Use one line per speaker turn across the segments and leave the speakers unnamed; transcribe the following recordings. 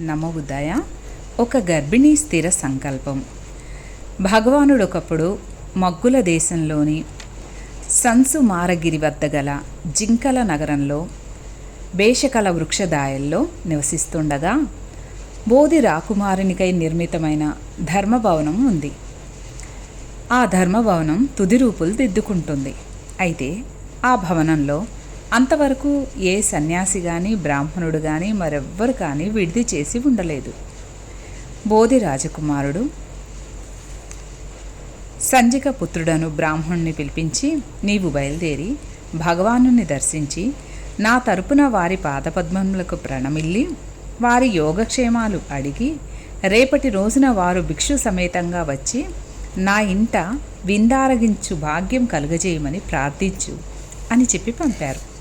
నమోబుద్ధాయ ఒక గర్భిణీ స్థిర సంకల్పం. భగవానుడు ఒకప్పుడు మగ్గుల దేశంలోని సంసు మారగిరి వద్ద గల జింకల నగరంలో బేషకల వృక్షదాయల్లో నివసిస్తుండగా బోధి రాకుమారునికై నిర్మితమైన ధర్మభవనం ఉంది. ఆ ధర్మభవనం తుది రూపులు దిద్దుకుంటుంది. అయితే ఆ భవనంలో అంతవరకు ఏ సన్యాసి కానీ బ్రాహ్మణుడు కానీ మరెవ్వరు కానీ విడిది చేసి ఉండలేదు. బోధి రాజకుమారుడు సంజిక పుత్రుడను బ్రాహ్మణుని పిలిపించి నీవు బయలుదేరి భగవానుని దర్శించి నా తరపున వారి పాదపద్మములకు ప్రణమిల్లి వారి యోగక్షేమాలు అడిగి రేపటి రోజున వారు భిక్షు సమేతంగా వచ్చి నా ఇంట విందారగించు భాగ్యం కలుగజేయమని ప్రార్థించు అని చెప్పి పంపారు.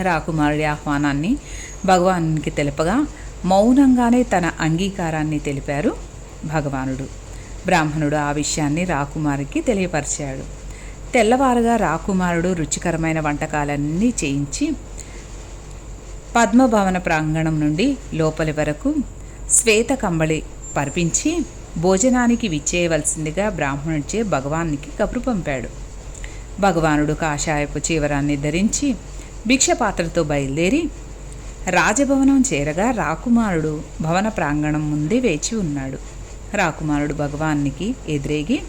రాకుమారుడి ఆహ్వానాన్ని భగవానునికి తెలుపగా మౌనంగానే తన అంగీకారాన్ని తెలిపారు భగవానుడు. బ్రాహ్మణుడు ఆ విషయాన్ని రాకుమారికి తెలియపరిచాడు. తెల్లవారుగా రాకుమారుడు రుచికరమైన వంటకాలన్నీ చేయించి పద్మభవన ప్రాంగణం నుండి లోపలి వరకు శ్వేత కంబళి పరిపించి భోజనానికి విచ్చేయవలసిందిగా బ్రాహ్మణుడిచే భగవానికి కబురు పంపాడు. భగవానుడు కాషాయపు చీవరాన్ని ధరించి భిక్షపాత్రతో బయలుదేరి రాజభవనం చేరగా రాకుమారుడు భవన ప్రాంగణం ముందే వేచి ఉన్నాడు. రాకుమారుడు భగవానికి ఎదురేగి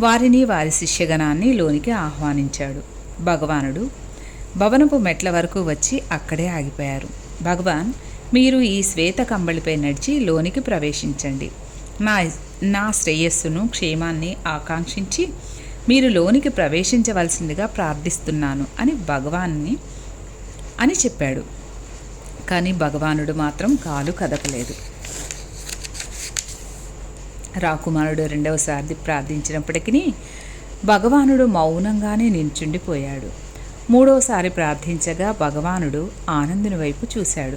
వారిని వారి శిష్యగణాన్ని లోనికి ఆహ్వానించాడు. భగవానుడు భవనపు మెట్ల వరకు వచ్చి అక్కడే ఆగిపోయారు. భగవాన్ మీరు ఈ శ్వేత కంబళిపై నడిచి లోనికి ప్రవేశించండి. నా నా శ్రేయస్సును క్షేమాన్ని ఆకాంక్షించి మీరు లోనికి ప్రవేశించవలసిందిగా ప్రార్థిస్తున్నాను అని భగవాన్ని అని చెప్పాడు. కానీ భగవానుడు మాత్రం కాలు కదపలేదు. రాకుమారుడు రెండవసారి ప్రార్థించినప్పటికీ భగవానుడు మౌనంగానే నిల్చుండిపోయాడు. మూడవసారి ప్రార్థించగా భగవానుడు ఆనందుని వైపు చూశాడు.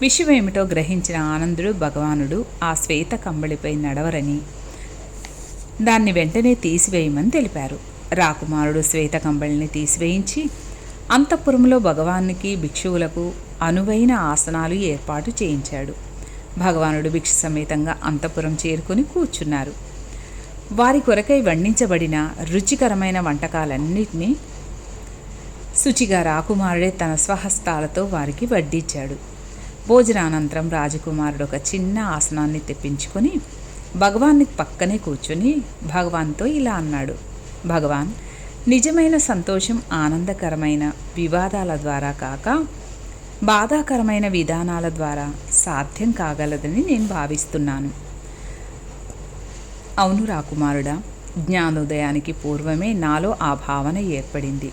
విషయమేమిటో గ్రహించిన ఆనందుడు భగవానుడు ఆ శ్వేత కంబళిపై నడవరని దాన్ని వెంటనే తీసివేయమని తెలిపారు. రాకుమారుడు శ్వేత కంబళిని తీసివేయించి అంతఃపురంలో భగవానికి భిక్షువులకు అనువైన ఆసనాలు ఏర్పాటు చేయించాడు. భగవానుడు భిక్ష సమేతంగా అంతఃపురం చేరుకుని కూర్చున్నారు. వారి కొరకై వండించబడిన రుచికరమైన వంటకాలన్నింటినీ శుచిగా రాకుమారుడే తన స్వహస్తాలతో వారికి వడ్డించాడు. భోజనానంతరం రాజకుమారుడు ఒక చిన్న ఆసనాన్ని తెప్పించుకొని భగవాన్ని పక్కనే కూర్చొని భగవాన్తో ఇలా అన్నాడు. భగవాన్ నిజమైన సంతోషం ఆనందకరమైన వివాదాల ద్వారా కాక బాధాకరమైన విధానాల ద్వారా సాధ్యం కాగలదని నేను భావిస్తున్నాను. అవును రాకుమారుడా జ్ఞానోదయానికి పూర్వమే నాలో ఆ భావన ఏర్పడింది.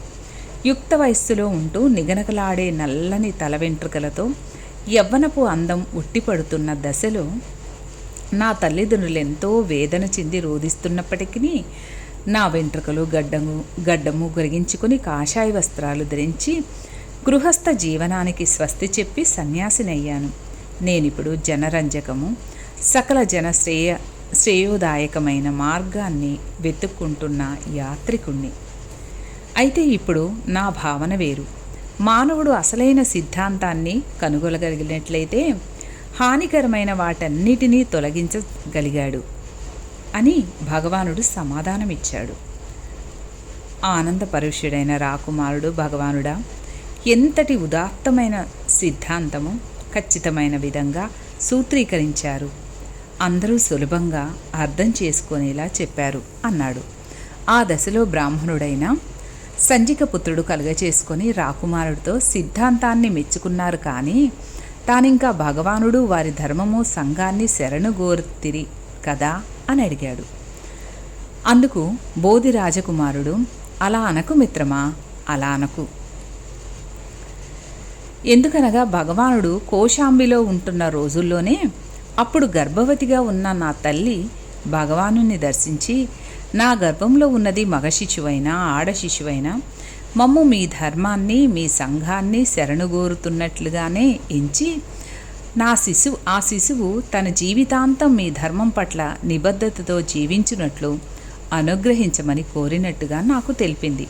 యుక్త వయస్సులో ఉంటూ నిగనకలాడే నల్లని తల వెంట్రుకలతో యవ్వనపు అందం ఉట్టిపడుతున్న దశలో నా తల్లిదండ్రులు ఎంతో వేదన చెంది రోధిస్తున్నప్పటికీ నా వెంట్రుకలు గడ్డము గడ్డము గొరిగించుకుని కాషాయ వస్త్రాలు ధరించి గృహస్థ జీవనానికి స్వస్తి చెప్పి సన్యాసినయ్యాను. నేనిప్పుడు జనరంజకము సకల జన శ్రేయ శ్రేయోదాయకమైన మార్గాన్ని వెతుక్కుంటున్న యాత్రికుణ్ణి. అయితే ఇప్పుడు నా భావన వేరు. మానవుడు అసలైన సిద్ధాంతాన్ని కనుగొనగలిగినట్లయితే హానికరమైన వాటన్నిటినీ తొలగించగలిగాడు అని భగవానుడు సమాధానమిచ్చాడు. ఆనందపరుషుడైన రాకుమారుడు భగవానుడా ఎంతటి ఉదాత్తమైన సిద్ధాంతము ఖచ్చితమైన విధంగా సూత్రీకరించారు. అందరూ సులభంగా అర్థం చేసుకునేలా చెప్పారు అన్నాడు. ఆ దశలో బ్రాహ్మణుడైన సంజిక పుత్రుడు కలుగచేసుకొని రాకుమారుడితో సిద్ధాంతాన్ని మెచ్చుకున్నారు కానీ తానింకా భగవానుడు వారి ధర్మము సంఘాన్ని శరణుగోర్తిరి కదా అని అడిగాడు. అందుకు బోధి రాజకుమారుడు అలా అనకు మిత్రమా? అలా అనకు. ఎందుకనగా భగవానుడు కోశాంబిలో ఉంటున్న రోజుల్లోనే అప్పుడు గర్భవతిగా ఉన్న నా తల్లి భగవానుని దర్శించి నా గర్భంలో ఉన్నది మగ శిశువైనా ఆడ శిశువైనా మమ్ము మీ ధర్మాన్ని మీ సంఘాన్ని శరణుగోరుతున్నట్లుగానే ఎంచి నా శిశువు ఆ శిశువు తన జీవితాంతం మీ ధర్మం పట్ల నిబద్ధతతో జీవించినట్లు అనుగ్రహించమని కోరినట్టుగా నాకు తెలిపింది.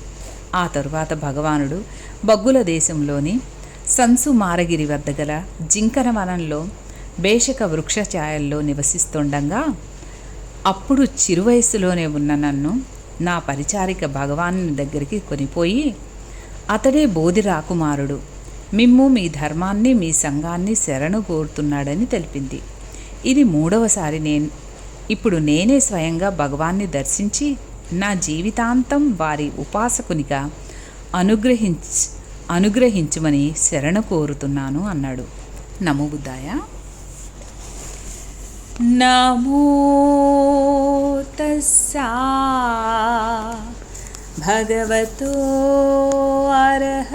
ఆ తరువాత భగవానుడు బగ్గుల దేశంలోని సంసు మారగిరి వద్ద గల జింకన వనంలో బేషక వృక్ష ఛాయల్లో నివసిస్తుండగా అప్పుడు చిరువయస్సులోనే ఉన్న నన్ను నా పరిచారిక భగవాను దగ్గరికి కొనిపోయి అతడే బోధి రాకుమారుడు. మిమ్ము మీ ధర్మాన్ని మీ సంఘాన్ని శరణు కోరుతున్నాడని తెలిపింది. ఇది మూడవసారి నేను ఇప్పుడు నేనే స్వయంగా భగవాన్ని దర్శించి నా జీవితాంతం వారి ఉపాసకునిగా అనుగ్రహించ అనుగ్రహించమని శరణ కోరుతున్నాను అన్నాడు. నమో బుద్ధాయ. नमो तस्सा। भगवतो अरः